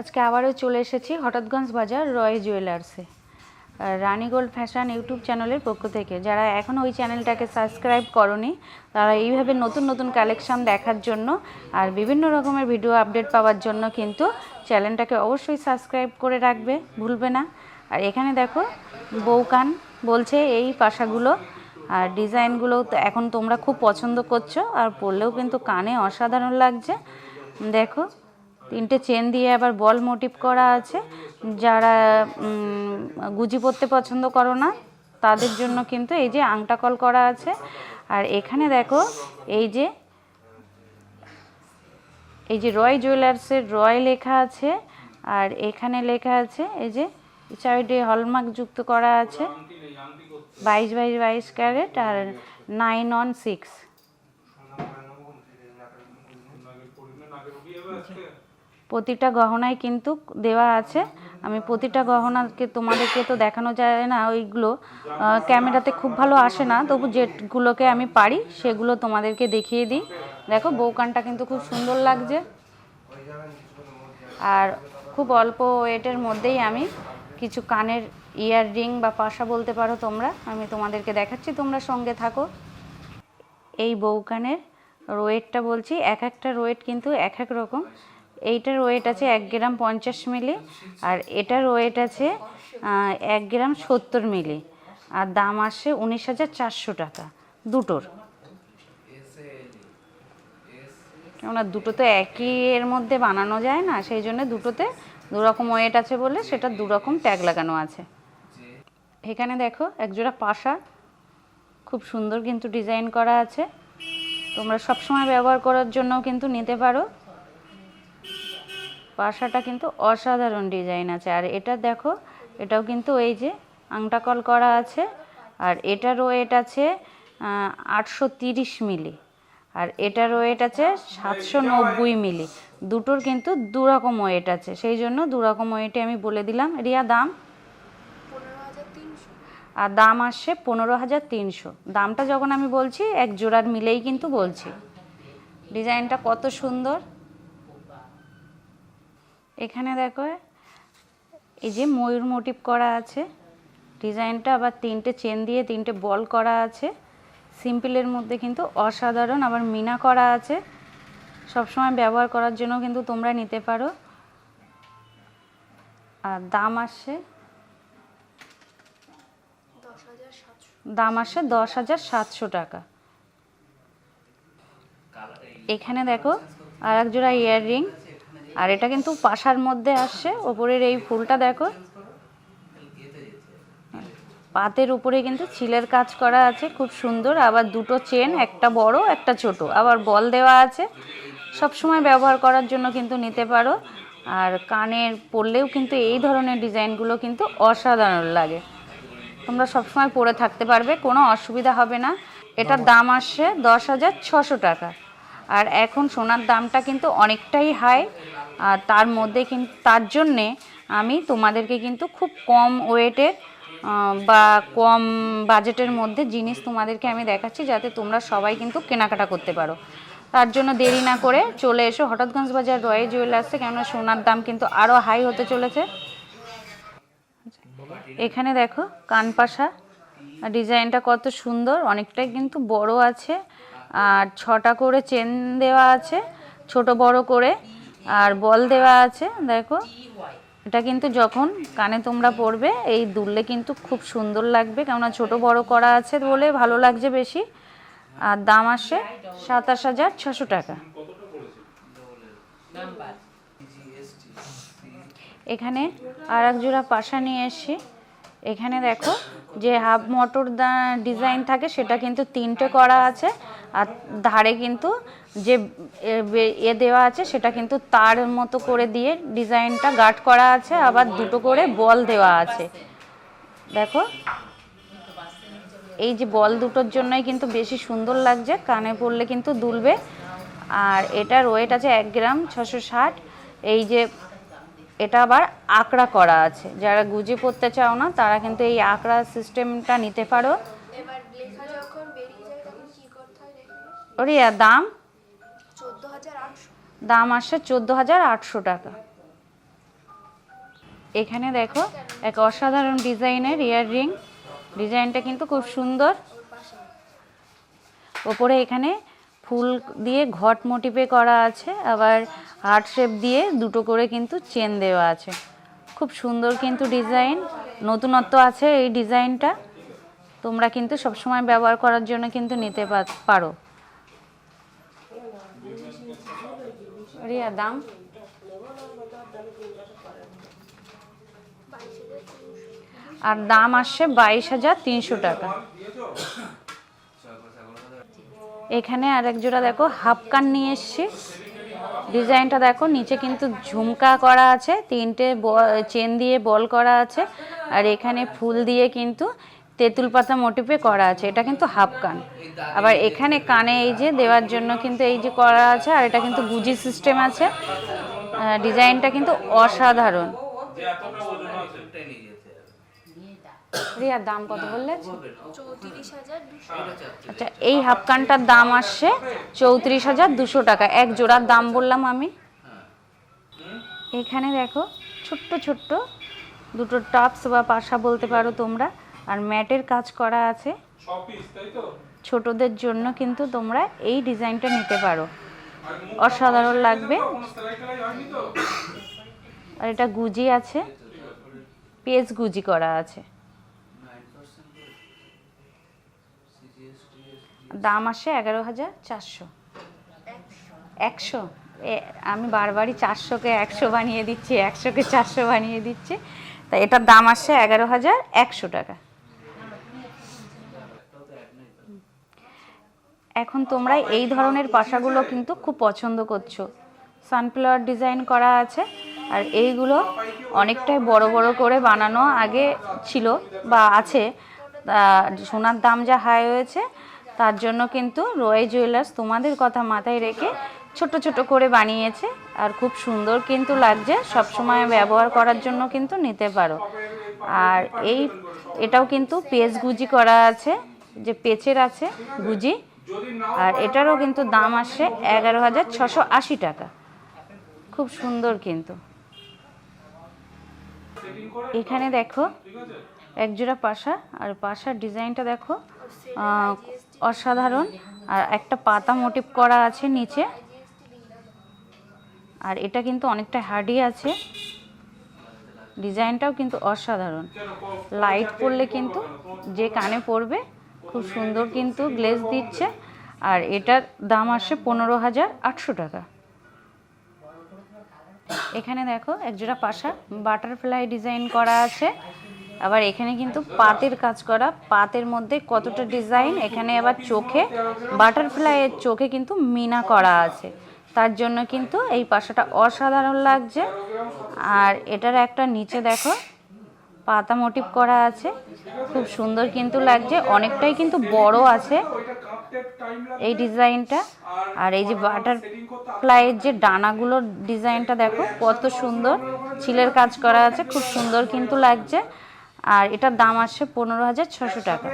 আজকে আবারও চলে এসেছি হঠাৎগঞ্জ বাজার রয় জুয়েলার্সে। রানী গোল্ড ফ্যাশন ইউটিউব চ্যানেলের পক্ষ থেকে, যারা এখনও ওই চ্যানেলটাকে সাবস্ক্রাইব করনি, তারা এইভাবে নতুন নতুন কালেকশন দেখার জন্য আর বিভিন্ন রকমের ভিডিও আপডেট পাওয়ার জন্য কিন্তু চ্যানেলটাকে অবশ্যই সাবস্ক্রাইব করে রাখবে, ভুলবে না। আর এখানে দেখো বউকান বলছে এই পাশাগুলো, আর ডিজাইনগুলো এখন তোমরা খুব পছন্দ করছ, আর পরলেও কিন্তু কানে অসাধারণ লাগছে। দেখো তিনটে চেন দিয়ে আবার বল মোটিভ করা আছে। যারা গুজি পরতে পছন্দ করো না, তাদের জন্য কিন্তু এই যে আংটা কল করা আছে। আর এখানে দেখো, এই যে এই যে রয় জুয়েলার্সের রয় লেখা আছে। আর এখানে লেখা আছে, এই যে সাইডে হলমার্ক যুক্ত করা আছে। বাইশ বাইশ বাইশ ক্যারেট আর নাইন অন সিক্স প্রতিটা গহনায় কিন্তু দেওয়া আছে। আমি প্রতিটা গহনাকে তোমাদেরকে তো দেখানো যায় না ওইগুলো। ক্যামেরাতে খুব ভালো আসে না, তবু যেগুলোকে আমি পারি সেগুলো তোমাদেরকে দেখিয়ে দিই। দেখো বৌকানটা কিন্তু খুব সুন্দর লাগছে। আর খুব অল্প ওয়েটের মধ্যেই আমি কিছু কানের ইয়ার রিং বা পাশা বলতে পারো তোমরা, আমি তোমাদেরকে দেখাচ্ছি, তোমরা সঙ্গে থাকো। এই বউকানের রোয়েটটা বলছি, এক একটা রোয়েট কিন্তু এক এক রকম। এইটার ওয়েট আছে এক গ্রাম পঞ্চাশ মিলি, আর এটার ওয়েট আছে এক গ্রাম সত্তর মিলি, আর দাম আসে উনিশ হাজার চারশো টাকা, দুটোর। কেননা দুটো তো একই এর মধ্যে বানানো যায় না, সেই জন্য দুটোতে দু রকম ওয়েট আছে বলে সেটা দু রকম ট্যাগ লাগানো আছে। এখানে দেখো একজোড়া পাশা, খুব সুন্দর কিন্তু ডিজাইন করা আছে। তোমরা সবসময় ব্যবহার করার জন্য কিন্তু নিতে পারো। পাশাটা কিন্তু অসাধারণ ডিজাইন আছে। আর এটা দেখো এটাও কিন্তু এই যে আংটাকল করা আছে আর এটার ওয়েট আছে আটশো তিরিশ মিলি। আর এটার ওয়েট আছে সাতশো নব্বই মিলি। দুটোর কিন্তু দু রকম ওয়েট আছে। সেই জন্য দু রকম ওয়েটে আমি বলে দিলাম। রিয়া দাম? আর দাম আসছে পনেরো হাজার তিনশো। দামটা যখন আমি বলছি এক জোড়ার মিলেই কিন্তু বলছি। ডিজাইনটা কত সুন্দর। এখানে দেখো, এই যে ময়ূর মোটিভ করা আছে। ডিজাইনটা আবার তিনটে চেন দিয়ে তিনটে বল করা আছে। সিম্পলের মধ্যে কিন্তু অসাধারণ, আবার মিনা করা আছে। সবসময় ব্যবহার করার জন্য কিন্তু তোমরা নিতে পারো। আর দাম আসছে দাম আসে দশ হাজার সাতশো টাকা। এখানে দেখো আর এক জোড়া ইয়াররিং। আর এটা কিন্তু পাশার মধ্যে আসছে, ওপরের এই ফুলটা দেখো। পাতের উপরে কিন্তু চিলের কাজ করা আছে, খুব সুন্দর। আবার দুটো চেন, একটা বড়, একটা ছোট। আবার বল দেওয়া আছে। সব সময় ব্যবহার করার জন্য কিন্তু নিতে পারো। আর কানের পরলেও কিন্তু এই ধরনের ডিজাইনগুলো কিন্তু অসাধারণ লাগে। তোমরা সবসময় পরে থাকতে পারবে, কোনো অসুবিধা হবে না। এটার দাম আসছে দশ হাজার ছশো টাকা। আর এখন সোনার দামটা কিন্তু অনেকটাই হাই আর তার মধ্যে কিন্তু তার জন্যে আমি তোমাদেরকে কিন্তু খুব কম ওয়েটের বা কম বাজেটের মধ্যে জিনিস তোমাদেরকে আমি দেখাচ্ছি যাতে তোমরা সবাই কিন্তু কেনাকাটা করতে পারো। তার জন্য দেরি না করে চলে এসো হঠাৎগঞ্জ বাজার রয়ে জুয়েলার্সে, কেননা সোনার দাম কিন্তু আরও হাই হতে চলেছে। এখানে দেখো কানপাশা ডিজাইনটা কত সুন্দর, অনেকটাই কিন্তু বড় আছে। আর ছটা করে চেন দেওয়া আছে, ছোট বড় করে, আর বল দেওয়া আছে, দেখো। এটা কিন্তু যখন কানে তোমরা পরবে এই দুললে কিন্তু খুব সুন্দর লাগবে, কেননা ছোট বড় করা আছে বলে ভালো লাগছে বেশি। আর দাম আসে সাতাশ হাজার ছশো টাকা। এখানে আর এক জোড়া পাশা নিয়ে এসছি। এখানে দেখো যে হাফ মোটর ডিজাইন থাকে, সেটা কিন্তু তিনটে করা আছে। আর ধারে কিন্তু যে এ দেওয়া আছে, সেটা কিন্তু তার মতো করে দিয়ে ডিজাইনটা গার্ড করা আছে, আবার দুটো করে বল দেওয়া আছে। দেখো, এই যে বল দুটোর জন্যই কিন্তু বেশি সুন্দর লাগছে, কানে পরলে কিন্তু দুলবে। আর এটার ওয়েট আছে এক গ্রাম ছশো ষাট। এই যে এটা আবার আঁকড়া করা আছে। যারা গুজি পড়তে চাও না তারা কিন্তু এই আঁকড়া সিস্টেমটা নিতে পারো। ওরে দাম? দাম আসছে চোদ্দ হাজার আটশো টাকা। এখানে দেখো এক অসাধারণ ডিজাইনের ইয়াররিং। ডিজাইনটা কিন্তু খুব সুন্দর। ওপরে এখানে ফুল দিয়ে ঘট মোটিভে করা আছে, আবার হার্ট শেপ দিয়ে দুটো করে কিন্তু চেন দেওয়া আছে। খুব সুন্দর কিন্তু ডিজাইন, নতুনত্ব আছে এই ডিজাইনটা। তোমরা কিন্তু সবসময় ব্যবহার করার জন্য কিন্তু নিতে পারো। রিয়া, দাম? আর দাম আসছে বাইশ হাজার তিনশো টাকা। এখানে আরেক জোড়া দেখো, হাফ কান নিয়ে এসছি। ডিজাইনটা দেখো, নিচে কিন্তু ঝুমকা করা আছে, তিনটে চেন দিয়ে বল করা আছে, আর এখানে ফুল দিয়ে কিন্তু তেঁতুল পাতা মোটিভে করা আছে, এটা কিন্তু হাফ কান। আবার এখানে কানে এই যে দেওয়ার জন্য কিন্তু এই যে করা আছে, আর এটা কিন্তু গুজি সিস্টেম আছে। ডিজাইনটা কিন্তু অসাধারণ। রিয়ার দাম কত বললে? চৌত্রিশ হাজার দুশো আচ্ছা এই হাফ কানটার দাম আসছে চৌত্রিশ হাজার দুশো টাকা। এক জোড়ার দাম বললাম আমি। এখানে দেখো ছোট্ট ছোট্ট দুটো টপস বা পাশা বলতে পারো তোমরা। আর ম্যাটের কাজ করা আছে। ছ পিস তাই তো? ছোটদের জন্য কিন্তু তোমরা এই ডিজাইনটা নিতে পারো। অসাধারণ লাগবে। আর এটা গুজি আছে। পেজ গুজি করা আছে। দাম আসে এগারো হাজার চারশো। একশো। আমি বারবারই চারশোকে একশো বানিয়ে দিচ্ছি, একশোকে চারশো বানিয়ে দিচ্ছি। তা এটার দাম আসে এগারো হাজার একশো টাকা। এখন তোমরা এই ধরনের পাশাগুলো কিন্তু খুব পছন্দ করছ। সানফ্লাওয়ার ডিজাইন করা আছে, আর এইগুলো অনেকটাই বড় বড় করে বানানো আগে ছিল বা আছে। সোনার দাম যা হাই হয়েছে তার জন্য কিন্তু রয় জুয়েলার্স তোমাদের কথা মাথায় রেখে ছোট ছোট করে বানিয়েছে। আর খুব সুন্দর কিন্তু লাগছে সব সময় ব্যবহার করার জন্য কিন্তু নিতে পারো। আর এই, এটাও কিন্তু পেজ গুজি করা আছে, যে পেচের আছে গুজি। আর এটারও কিন্তু দাম আসছে এগারো হাজার ছশো আশি টাকা। খুব সুন্দর কিন্তু। এখানে দেখো, একজোড়া পাশা, আর পাশার ডিজাইনটা দেখো অসাধারণ। আর একটা পাতা মোটিভ করা আছে নিচে। আর এটা কিন্তু অনেকটা হার্ডি আছে। ডিজাইনটাও কিন্তু অসাধারণ। লাইট পড়লে কিন্তু যে কানে পড়বে, খুব সুন্দর কিন্তু গ্লেজ দিচ্ছে। আর এটার দাম আসে পনেরো হাজার আটশো টাকা। এখানে দেখো, একজোড়া পাশা বাটারফ্লাই ডিজাইন করা আছে। আবার এখানে কিন্তু পাতের কাজ করা, পাতের মধ্যে কতটা ডিজাইন এখানে আবার চোখে বাটারফ্লাইয়ের চোখে কিন্তু মিনা করা আছে। তার জন্য কিন্তু এই পাশাটা অসাধারণ লাগছে। আর এটার একটা নিচে দেখো, পাতা মোটিভ করা আছে। খুব সুন্দর কিন্তু লাগছে, অনেকটাই কিন্তু বড় আছে এই ডিজাইনটা। আর এই যে বাটার ফ্লাইয়ের যে ডানাগুলোর ডিজাইনটা দেখো, কত সুন্দর, ছিলের কাজ করা আছে, খুব সুন্দর কিন্তু লাগছে। আর এটার দাম আসছে পনেরো হাজার ছশো টাকা।